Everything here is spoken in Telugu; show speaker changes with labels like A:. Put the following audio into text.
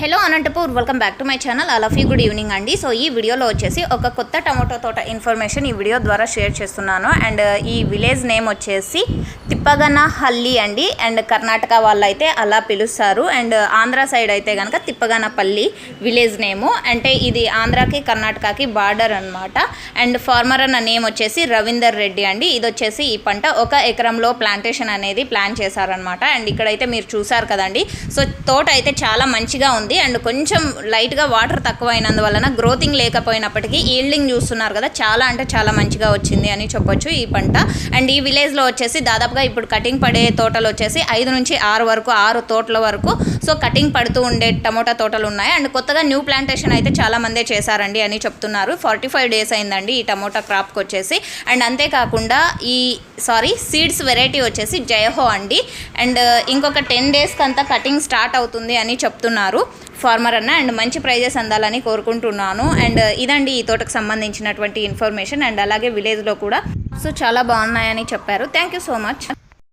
A: Hello Anantapur welcome back to my channel అలా యూ గుడ్ ఈవినింగ్ అండి. సో ఈ వీడియోలో వచ్చేసి ఒక కొత్త టమాటో తోట ఇన్ఫర్మేషన్ ఈ వీడియో ద్వారా షేర్ చేస్తున్నాను. అండ్ ఈ విలేజ్ నేమ్ వచ్చేసి తిప్పగన హల్లి అండి. అండ్ కర్ణాటక వాళ్ళు అయితే అలా పిలుస్తారు. అండ్ ఆంధ్ర సైడ్ అయితే కనుక తిప్పగనపల్లి విలేజ్ నేము అంటే ఇది ఆంధ్రాకి కర్ణాటకకి బార్డర్ అన్నమాట. అండ్ ఫార్మర్ అన్న నేమ్ వచ్చేసి రవీందర్ రెడ్డి అండి. ఇది వచ్చేసి ఈ పంట ఒక ఎకరంలో ప్లాంటేషన్ అనేది ప్లాన్ చేశారనమాట అండ్ ఇక్కడైతే మీరు చూసారు కదండి. సో తోట అయితే చాలా మంచిగా ఉంది. ఉంది. అండ్ కొంచెం లైట్గా వాటర్ తక్కువ అయినందువలన గ్రోతింగ్ లేకపోయినప్పటికీ ఈల్డింగ్ చూస్తున్నారు కదా చాలా అంటే చాలా మంచిగా వచ్చింది అని చెప్పొచ్చు ఈ పంట. అండ్ ఈ విలేజ్లో వచ్చేసి దాదాపుగా ఇప్పుడు కటింగ్ పడే తోటలు వచ్చేసి ఐదు నుంచి ఆరు వరకు ఆరు తోటల వరకు. సో కటింగ్ పడుతూ ఉండే టమోటా తోటలు ఉన్నాయి. అండ్ కొత్తగా న్యూ ప్లాంటేషన్ అయితే చాలా మందే చేశారండి అని చెప్తున్నారు. ఫార్టీ ఫైవ్ డేస్ అయిందండి ఈ టమోటా క్రాప్కి వచ్చేసి. అండ్ అంతేకాకుండా ఈ సారీ సీడ్స్ వెరైటీ వచ్చేసి జయహో అండి. అండ్ ఇంకొక టెన్ డేస్కి అంతా కటింగ్ స్టార్ట్ అవుతుంది అని చెప్తున్నారు. ఫార్మర్ అన్న అండ్ మంచి ప్రైజెస్ అందాలని కోరుకుంటున్నాను. అండ్ ఇదండి ఈ తోటకు సంబంధించినటువంటి ఇన్ఫర్మేషన్ అండ్ అలాగే విలేజ్లో కూడా సో చాలా బాగున్నాయని చెప్పారు. Thank you so much.